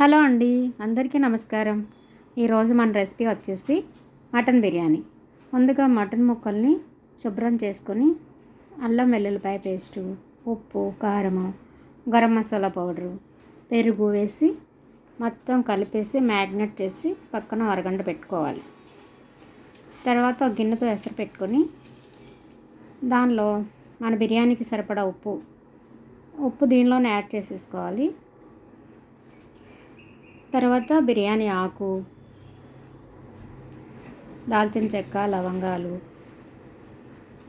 Hello అండి అందరికీ నమస్కారం. ఈరోజు మన రెసిపీ వచ్చేసి మటన్ బిర్యానీ. ముందుగా మటన్ ముక్కల్ని శుభ్రం చేసుకొని అల్లం వెల్లుల్లిపాయ పేస్టు ఉప్పు కారము గరం మసాలా పౌడరు పెరుగు వేసి మొత్తం కలిపేసి మ్యాగ్నెట్ చేసి పక్కన అరగంట పెట్టుకోవాలి. తర్వాత ఒక గిన్నెతో ఎసరు పెట్టుకొని దానిలో మన బిర్యానీకి సరిపడా ఉప్పు ఉప్పు దీనిలోనే యాడ్ చేసేసుకోవాలి. తర్వాత బిర్యానీ ఆకు దాల్చిన చెక్క లవంగాలు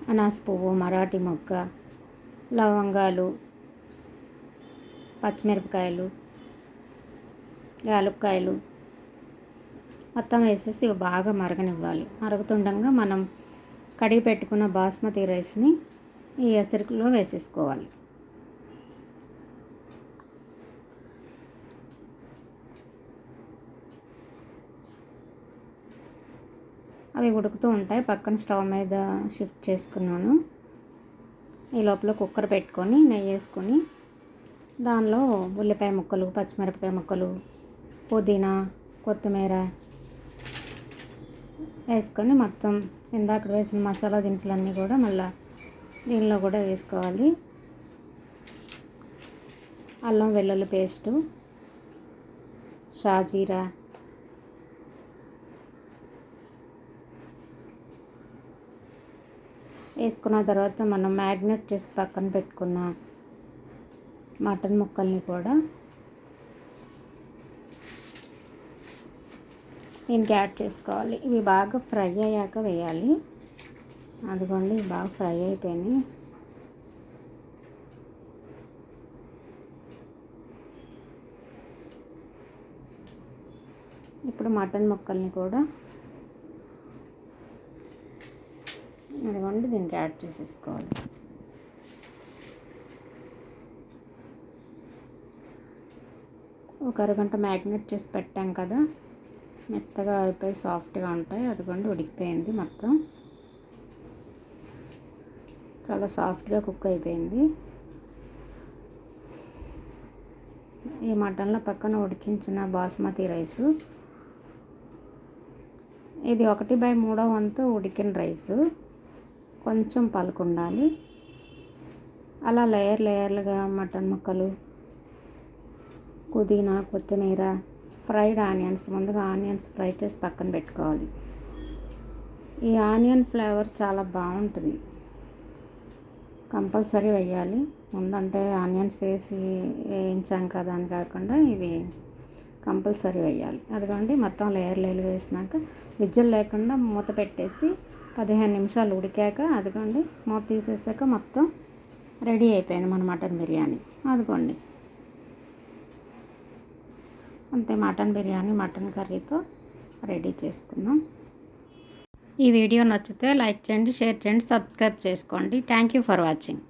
అనాస్ పువ్వు మరాఠీ మొక్క లవంగాలు పచ్చిమిరపకాయలు యాలక్కాయలు. మొత్తం వేసేసి బాగా మరగనివ్వాలి. మరుగుతుండగా మనం కడిగి పెట్టుకున్న బాస్మతి రైస్ని ఈ ఎసరుకులో వేసేసుకోవాలి. అవి ఉడుకుతూ ఉంటాయి. పక్కన స్టవ్ మీద షిఫ్ట్ చేసుకున్నాను. ఈ లోపల కుక్కర్ పెట్టుకొని నెయ్యి వేసుకొని దానిలో ఉల్లిపాయ ముక్కలు పచ్చిమిరపకాయ ముక్కలు పుదీనా కొత్తిమీర వేసుకొని మొత్తం ఇందాక వేసిన మసాలా దినుసులన్నీ కూడా మళ్ళీ దీనిలో కూడా వేసుకోవాలి. అల్లం వెల్లుల్లి పేస్టు షాజీరా వేసుకున్న తర్వాత మనం మ్యాగ్నెట్ చేసి పక్కన పెట్టుకున్న మటన్ ముక్కల్ని కూడా దీనికి యాడ్ చేసుకోవాలి. ఇవి బాగా ఫ్రై అయ్యాక వేయాలి. అదిగోండి బాగా ఫ్రై అయిపోయినాయి. ఇప్పుడు మటన్ ముక్కల్ని కూడా ఇదిగోండి దీనికి యాడ్ చేసేసుకోవాలి. ఒక అరగంట మ్యాగ్నెట్ చేసి పెట్టాం కదా మెత్తగా అయిపోయి సాఫ్ట్గా ఉంటాయి. అదిగోండి ఉడికిపోయింది మొత్తం. చాలా సాఫ్ట్గా కుక్ అయిపోయింది. ఈ మటన్లో పక్కన ఉడికించిన బాస్మతి రైసు. ఇది ఒకటి బై మూడో వంతు ఉడికిన రైసు. కొంచెం పలుకుండాలి. అలా లేయర్ లేయర్లుగా మటన్ ముక్కలు పుదీనా కొత్తిమీర ఫ్రైడ్ ఆనియన్స్ ముందుగా ఆనియన్స్ ఫ్రై చేసి పక్కన పెట్టుకోవాలి. ఈ ఆనియన్ ఫ్లేవర్ చాలా బాగుంటుంది. కంపల్సరీ వేయాలి. ముందంటే ఆనియన్స్ వేసి వేయించాం కదా అని కాకుండా ఇవి కంపల్సరీ వేయాలి. అదిగోండి మొత్తం లేయర్ లేయర్లు వేసినాక విజ్జలు లేకుండా మూత పెట్టేసి పదిహేను నిమిషాలు ఉడికాక అదిగోండి మూత తీసేసాక మొత్తం రెడీ అయిపోయింది మన మటన్ బిర్యానీ. అదిగోండి. అంతే మటన్ బిర్యానీ మటన్ కర్రీతో రెడీ చేసుకున్నాం. ఈ వీడియో నచ్చితే లైక్ చేయండి షేర్ చేయండి సబ్స్క్రైబ్ చేసుకోండి. Thank you for watching